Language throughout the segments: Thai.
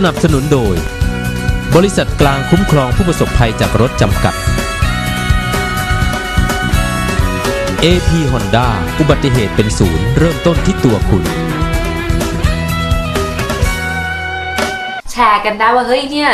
สนับสนุนโดย บริษัทกลางคุ้มครองผู้ประสบภัยจากรถจำกัด AP Honda อุบัติเหตุเป็นศูนย์เริ่มต้นที่ตัวคุณ แชร์กันได้ว่าเฮ้ยเนี่ย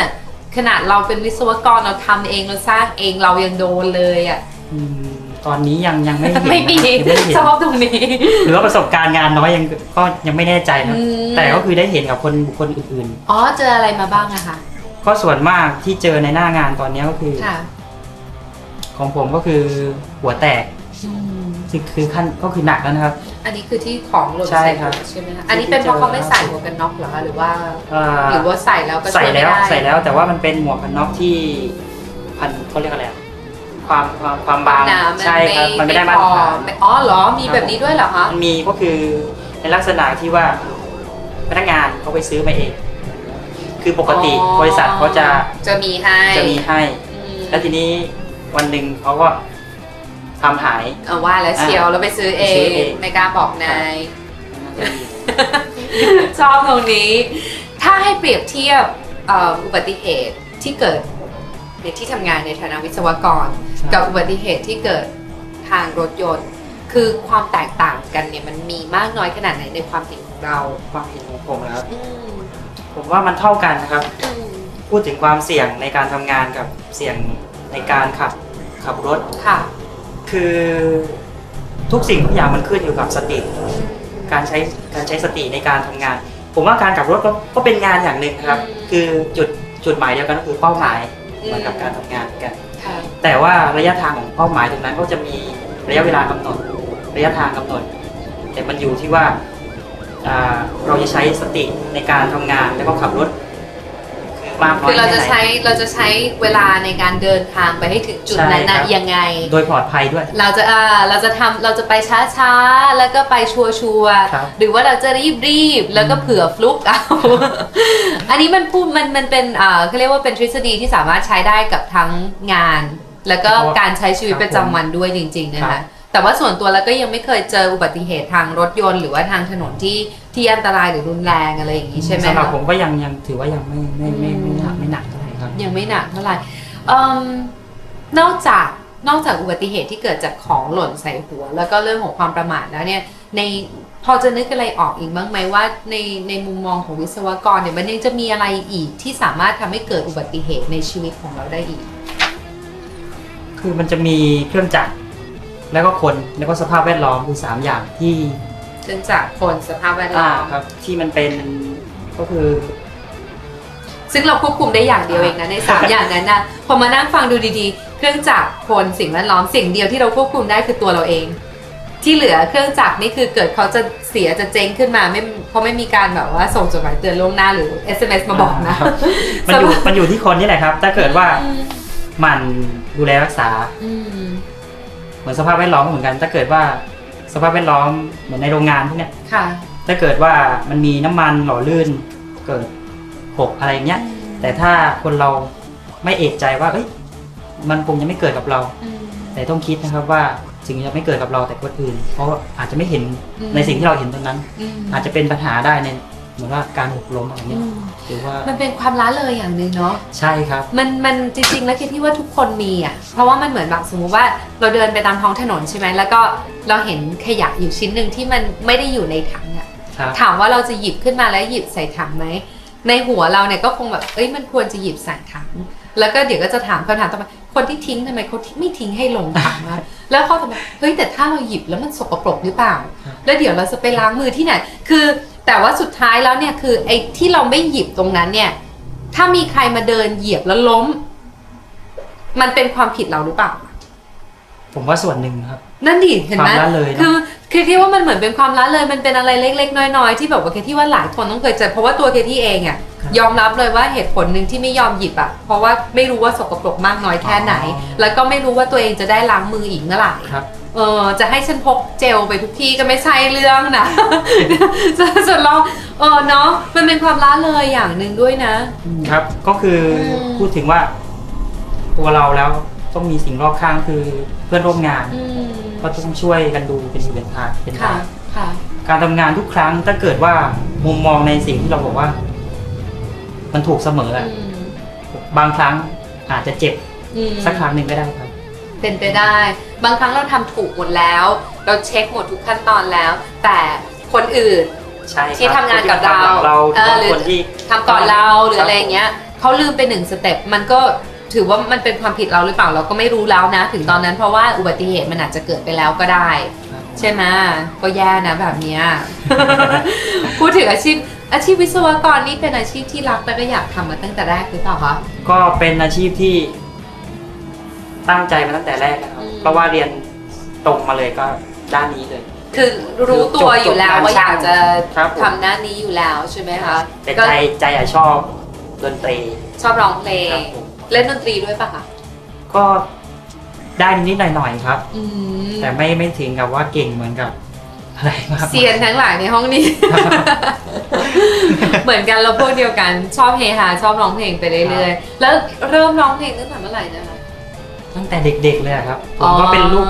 ขนาดเราเป็นวิศวกรเราทำเองเราสร้างเองเรายังโดนเลยอะ อืม ตอนนี้ยังยังไม่เห็นไม่มียังไม่เห็นชอบตรงนี้ หรือว่าประสบการณ์งานน้อยยังก็ยังไม่แน่ใจนะอืม แต่ก็คือได้เห็นกับคนบุคคลอื่นอ๋อเจออะไรมาบ้างอะคะๆ ก็ส่วนมากที่เจอในหน้างานตอนนี้ก็คือ ค่ะของผมก็คือหัวแตกอืมซึ่งคือขั้นก็คือหนักแล้วนะครับ อันนี้คือที่ของหล่นใช่ใส่ครับหัวใช่ไหมคะอันนี้เป็นเพราะเขาไม่ใส่หัวกันน็อกเหรอคะหรือว่า เอ่อหรือว่าใส่แล้วก็ช่ใส่วยไม่แล้วได้ใส่แล้วแต่ว่ามันเป็นหมวกกันน็อกที่พันเขาเรียกอะไรอะ ความความความบางหนามันใช่ครับมันไม่ได้มาตรฐานไม่อ๋อเหรอมีแบบนี้ด้วยเหรอคะมันมีก็คือในลักษณะที่ว่าพนักงานเขาไปซื้อมาเอง คือปกติอ๋อบริษัทเขาจะจะมีให้จะมีให้ อืมแล้วทีนี้วันหนึ่งเขาก็ทำหาย เอาว่าแล้วเชียวแล้วไปซื้อเอไปซื้อเองงไม่กล้าบอกนาย น่าจะมี ชอบตรงนี้ ถ้าให้เปรียบเทียบเอ่ออุบัติเหตุที่เกิด ในที่ทำงานในฐานะวิศวกร กับอุบัติเหตุที่เกิดทางรถยนต์ คือความแตกต่างกันเนี่ยมันมีมากน้อยขนาดไหนในความเห็นของเราความเห็นของผมนะครับ อืมผมว่ามันเท่ากันนะครับ อืมพูดถึงความเสี่ยงในการทำงานกับเสี่ยงในการขับขับรถ ค่ะคือทุกสิ่งทุกอย่างมันขึ้นอยู่กับสติ การใช้การใช้สติในการทำงาน ผมว่าการขับรถก็ก็เป็นงานอย่างหนึ่งนะครับอืมคือจุดจุดหมายเดียวกันก็คือเป้าหมายอืม เหมือนกับการทำงานเหมือนกันค่ะแต่ว่าระยะทางของเป้าหมายตรงนั้นก็จะมีระยะเวลากำหนด ระยะทางกำหนด แต่มันอยู่ที่ว่าอ่าเราจะใช้สติในการทำงานแล้วก็ขับรถคือ มากน้อยคือเราจะแค่ไหนใช้เราจะใช้เวลาในการเดินทางไปให้ถึงจุดใช่นั้นครันะบยังไง โดยปลอดภัยด้วย เราจะอ่าเราจะทำเราจะไปช้าๆแล้วก็ไปชัวร์ครับๆหรือว่าเราจะรีบรีบๆแล้วก็เผื่อฟลุกเอาอันนี้มันพูดมันมันเป็นอ่าเขาเรียกว่าเป็นทฤษฎีที่สามารถใช้ได้กับทั้งงาน แล้วก็การใช้ชีวิตประจำวันด้วยจริง ๆ นะครัคะบ แต่ว่าส่วนตัวแล้วก็ยังไม่เคยเจออุบัติเหตุทางรถยนต์หรือว่าทางถนนที่ที่อันตรายหรือรุนแรงอะไรอย่างนี้ใช่ไหมสำหรับคะผมก็ยังยังถือว่ายังไม่ไม่ไม่ไม่หนักอืมไม่หนักเท่าไหร่ครับ ยังไม่หนักเท่าไหร่เอิ่มนอกจากนอกจากอุบัติเหตุที่เกิดจากของหล่นใส่หัว แล้วก็เรื่องของความประมาทแล้วเนี่ยในพอจะนึกอะไรออกอีกบ้างไหมว่าในในมุมมองของวิศวกรเนี่ยมันยังจะมีอะไรอีกที่สามารถทำให้เกิดอุบัติเหตุในชีวิตของเราได้อีก คือมันจะมีเครื่องจักร แล้วก็คนแล้วก็สภาพแวดล้อมคือสามอย่างที่เนื่องจากคนสภาพแวดล้อ่าอม ครับที่มันเป็นก็คือ ซึ่งเราควบคุมได้อย่างเดียวเองนะในสามอย่างนั้นนะพอมานั่งฟังดูดีๆ เครื่องจักรคนสิ่งแวดล้อมสิ่งเดียวที่เราควบคุมได้คือตัวเราเอง ที่เหลือเครื่องจักรนี่คือเกิดเขาจะเสียจะเจ๊งขึ้นมาไม่เพราะไม่มีการแบบว่าส่งจดหมายเตือนล่วงหน้าหรือ SMS มาบอกนะ ครับ มันอยู่มันอยู่ที่คนนี่แหละครับ ถ้าเกิดว่าหมันดูแลรักษา อืม เหมือนสภาพแวดล้อมก็เหมือนกัน ถ้าเกิดว่าสภาพแวดล้อมเหมือนในโรงงานพวกเนี้ย ค่ะ ถ้าเกิดว่ามันมีน้ำมันหล่อลื่นเกิดหกอะไรเงี้ย แต่ถ้าคนเราไม่เอกใจว่าเอ้ยมันคงจะไม่เกิดกับเราอืมแต่ต้องคิดนะครับว่าสิ่งนี้จะไม่เกิดกับเราแต่คนอื่น เพราะอาจจะไม่เห็นอืม ในสิ่งที่เราเห็นตรงนั้นอืมอาจจะเป็นปัญหาได้ใน เหมือนว่าการหกล้มอะไรอืเงี้ยมหรือว่ามันเป็นความล้าเลยอย่างหนึ่งเนาะใช่ครับ มันมันจริงๆแล้วคิดที่ว่าทุกคนมีอะเพราะว่ามันเหมือนแบบสมมุติว่าเราเดินไปตามท้องถนนใช่ไหมแล้วก็เราเห็นขยะอยู่ชิ้นหนึ่งที่มันไม่ได้อยู่ในถังอะครับถามว่าเราจะหยิบขึ้นมาแล้วหยิบใส่ถังไหมในหัวเราเนี่ยก็คงแบบเอ้ยมันควรจะหยิบใส่ถัง แล้วก็เดี๋ยวก็จะถามคำถามต่อไปคนที่ทิ้งทำไมเขาไม่ทิ้งให้ลงถังอะแล้วเขาจะแบบเฮ้ยแต่ถ้าเราหยิบแล้วมันสกปรกหรือเปล่าครับแล้วเดี๋ยวเราจะไปล้างมือที่ไหน คือ แต่ว่าสุดท้ายแล้วเนี่ยคือไอ้ที่เราไม่หยิบตรงนั้นเนี่ย ถ้ามีใครมาเดินเหยียบแล้วล้ม มันเป็นความผิดเราหรือเปล่า ผมว่าส่วนหนึ่งนะครับ นั่นดิเห็นไหมความละเลยเนอะคือคือที่ว่ามันเหมือนเป็นความละเลยมันเป็นอะไรเล็ก ๆ น้อยๆที่แบบว่าเคที่ว่าหลายคนต้องเคยเจอเพราะว่าตัวเคที่เองอะครับยอมรับเลยว่าเหตุผลหนึ่งที่ไม่ยอมหยิบอะเพราะว่าไม่รู้ว่าสกปรกมากน้อยแค่ไหนอ๋อแล้วก็ไม่รู้ว่าตัวเองจะได้ล้างมืออีกเมื่อไหร่ ครับ เออจะให้ฉันพกเจลไปทุกที่ก็ไม่ใช่เรื่องนะ ส่วนเราเออเนาะมันเป็นความละเลยอย่างหนึ่งด้วยนะ ครับ ก็คืออม พูดถึงว่า ตัวเราแล้วต้องมีสิ่งรอบข้างคือเพื่อนร่วมงาน อืมก็ต้องช่วยกันดูเป็นหูเป็นตาเป็นค่ะตาค่ะ การทำงานทุกครั้งถ้าเกิดว่ามุมมองในสิ่งที่เราบอกว่า มันถูกเสมออะอืมบางครั้งอาจจะเจ็บอืมสักครั้งหนึ่งก็ได้ครับ เป็นไปได้ บางครั้งเราทำถูกหมดแล้ว เราเช็คหมดทุกขั้นตอนแล้ว แต่คนอื่นใช่ครับที่ทำงานกับเราคนที่ทำหลังเราเออหรือคนที่ทำก่อนเราหรือครับอะไรอย่างเงี้ยเขาลืมไปหนึ่งสเต็ปมันก็ถือว่ามันเป็นความผิดเราหรือเปล่าเราก็ไม่รู้แล้วนะ ถึงตอนนั้นเพราะว่าอุบัติเหตุมันอาจจะเกิดไปแล้วก็ได้ ใช่ไหมก็แย่นะแบบเนี้ยพูดถึงอาชีพอาชีพวิศวกรนี่เป็นอาชีพที่รักและก็อยากทำมาตั้งแต่แรกหรือเปล่าคะก็เป็นอาชีพที่ ตั้งใจมาตั้งแต่แรกนะครับ อืม เพราะว่าเรียนตรงมาเลยก็ด้านนี้เลย คือรู้ตัวอยู่แล้วว่าอยากจะครับผม ทำหน้านี้อยู่แล้วใช่ไหมคะแต่ก็ใจใจอะชอบดนตรีชอบร้องเพลครังบผมเล่นดนตรีด้วยปะคะก็ได้นิดๆหน่อยๆครับ อืมแต่ไม่ไม่ถึงกับว่าเก่งเหมือนกับอะไรมากเซียนทั้งหลายในห้องนี้ เหมือนกันเราพวกเดียวกันชอบเฮฮาชอบร้องเพลงไปเรื่อยๆแล้วเริ่มร้องเพลงตั้งแต่เมื่อไหร่นะคะ ตั้งแต่เด็กๆเลยอะครับผมก็เป็นลูก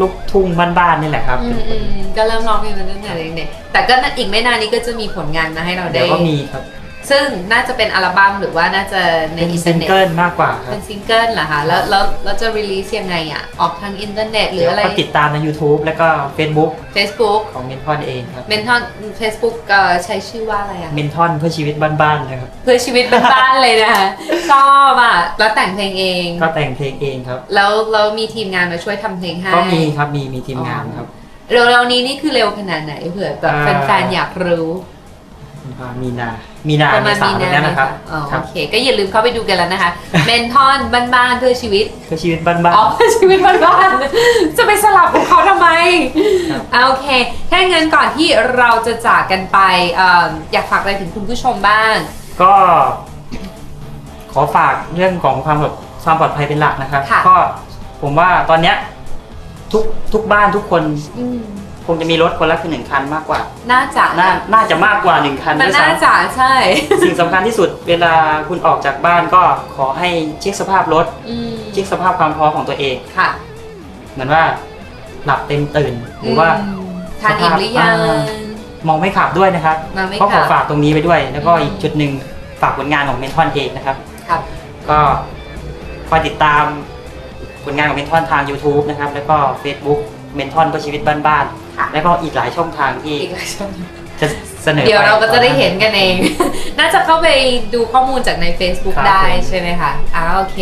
ลูกทุ่งบ้านๆนี่แหละครับอืมอืมก็เริ่มร้องเพลงมาตั้งแต่เด็กๆแต่ก็อีกไม่นานนี้ก็จะมีผลงานมาให้เราเดี๋ได้ยวก็มีครับ ซึ่งน่าจะเป็นอัลบั้มหรือว่าน่าจะในเป็นอินเทอซิร์งเน็ตเกิลมากกว่าครัเป็บนซิงเกิลเหรอคะแล้วแล้วแล้วจะรีลีสยังไงอะ ออกทางอินเทอร์เน็ตหรืออะไรเดี๋ยวก็ติดตามใน YouTube แล้วก็ Facebook Facebook ของเมนทอนเองครับเมนทอน Facebook ก็ใช้ชื่อว่าอะไรอะ เมนทอนเพื่อชีวิตบ้านๆเลยครับ เพื่อชีวิตบ้านๆเลยนะคะ ชอบอะ แล้วแต่งเพลงเอง ก็แต่งเพลงเองครับ แล้วเรามีทีมงานมาช่วยทำเพลงให้ ก็มีครับมีมีทีมงานครับ เร็วๆนี้นี่คือเร็วขนาดไหนเผื่อแบบอ่า แฟนๆอยากรู้มีนา มีนาประเมมาณษามีแบบนานี้นะครับอ๋อครัโอบเค ก็อย่าลืมเข้าไปดูกันแล้วนะคะ เมนทอนบ้านๆเพื่อชีวิตเพื่อชีวิตบ้าน อ๋อ ชีวิตบ้านๆจะไปสลับของเขาทำไมครับ อ่าโอเคถ้าอย่างนั้นก่อนที่เราจะจากกันไปเอ่ออยากฝากอะไรถึงคุณผู้ชมบ้าง ๆก็ ขอฝากเรื่องของความแบบความปลอดภัยเป็นหลักนะครับ ค่ะ ก็ผมว่าตอนเนี้ยทุกทุกบ้านทุกคน อืม คงจะมีรถคนละคือหนึ่งคันมากกว่า น่าจะน่าน่าจะมากกว่าหนึ่งคันมันด้วยน่าซ้ำจะใช่สิ่งสำคัญที่สุดเวลาคุณออกจากบ้านก็ขอให้เช็คสภาพรถ อืมเช็คสภาพความพร้อมของตัวเอง ค่ะเหมือนว่าหลับเต็มตื่นหรือว่า มทานอิ่มหรือยังอ่ามองไม่ขับด้วยนะครับมองไม่ก็ขขัอบฝากตรงนี้ไปด้วย แล้วก็อืม อีกจุดหนึ่งฝากผลงานของเมนทอนเองนะครับ ครับ ก็คอยติดตามผลงานของเมนทอนทาง YouTube นะครับ แล้วก็ Facebook เมนทอนเพื่อชีวิตบ้าน ค่ะๆแล้วก็อีกหลายช่องทางที่อีกหลายช่อง จะเสนอเดี๋ยวไปเราก็จะได้เห็นกันเอง น่าจะเข้าไปดูข้อมูลจากใน Facebook ครับได้ผม ใช่ไหมคะอ่าโอเค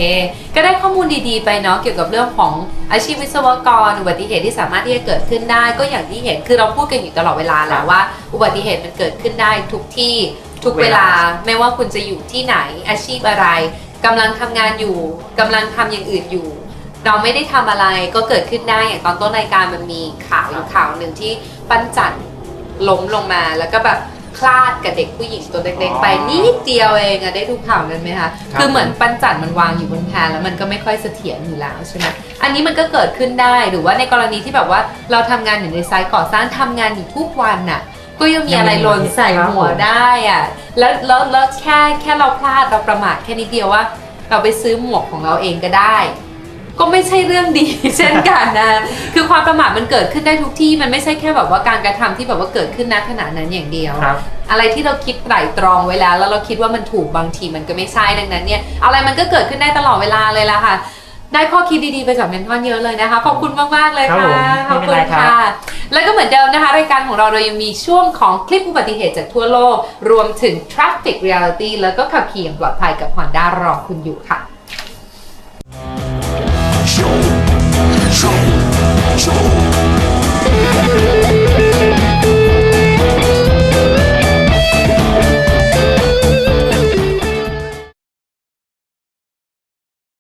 ก็ได้ข้อมูลดีๆไปเนาะเกี่ยวกับเรื่องของอาชีพวิศวกร อุบัติเหตุที่สามารถที่จะเกิดขึ้นได้ ก็อย่างที่เห็นคือเราพูดกันอยู่ตลอดเวลาแหละว่า อุบัติเหตุมันเกิดขึ้นได้ทุกที่ทุกเวลา ไม่ว่าคุณจะอยู่ที่ไหนอาชีพอะไรกำลังทำงานอยู่กำลังทำอย่างอื่นอยู่ เราไม่ได้ทำอะไรก็เกิดขึ้นได้อย่างตอนต้นรายการมันมีข่าวอยู่ข่าวหนึ่งที่ปั้นจันล้มลงมาแล้วก็แบบคลาดกับเด็กผู้หญิงตัวเล็กๆไปนิดเดียวเองอะได้ดูข่าวนั้นไหมคะครับคือเหมือนปั้นจันมันวางอยู่บนแพแล้วมันก็ไม่ค่อยเสถียรอยู่แล้วใช่ไหมอันนี้มันก็เกิดขึ้นได้หรือว่าในกรณีที่แบบว่าเราทำงานอยู่ในไซต์ก่อสร้างทำงานอยู่ทุกวันน่ะก็ยังมีอะไรหล่นใส่หัวได้อะแล้วแล้วแล้วแค่แค่เราพลาดเราประมาทแค่นิดเดียวว่า เราไปซื้อหมวกของเราเองก็ได้ ก็ไม่ใช่เรื่องดี เช่นกันนะคือความประมาทมันเกิดขึ้นได้ทุกที่มันไม่ใช่แค่แบบว่าการกระทำที่แบบว่าเกิดขึ้นณขณะนั้นอย่างเดียวครับอะไรที่เราคิดไตร่ตรองไว้แล้ว แล้วเราคิดว่ามันถูกบางทีมันก็ไม่ใช่ดังนั้นเนี่ยอะไรมันก็เกิดขึ้นได้ตลอดเวลาเลยล่ะค่ะได้ข้อคิดดีๆ ไปจากเมนทอนเยอะเลยนะคะ ขอบคุณมากๆเลยครับค่ะผมขอบไม่คุเป็นณไรครับค่ะ แล้วก็เหมือนเดิมนะคะ รายการของเราเรายังมีช่วงของคลิปอุบัติเหตุจากทั่วโลก รวมถึง Traffic Reality แล้วก็ขับขี่อย่างปลอดภัยกับ Honda รอคุณอยู่ค่ะ show, show, show.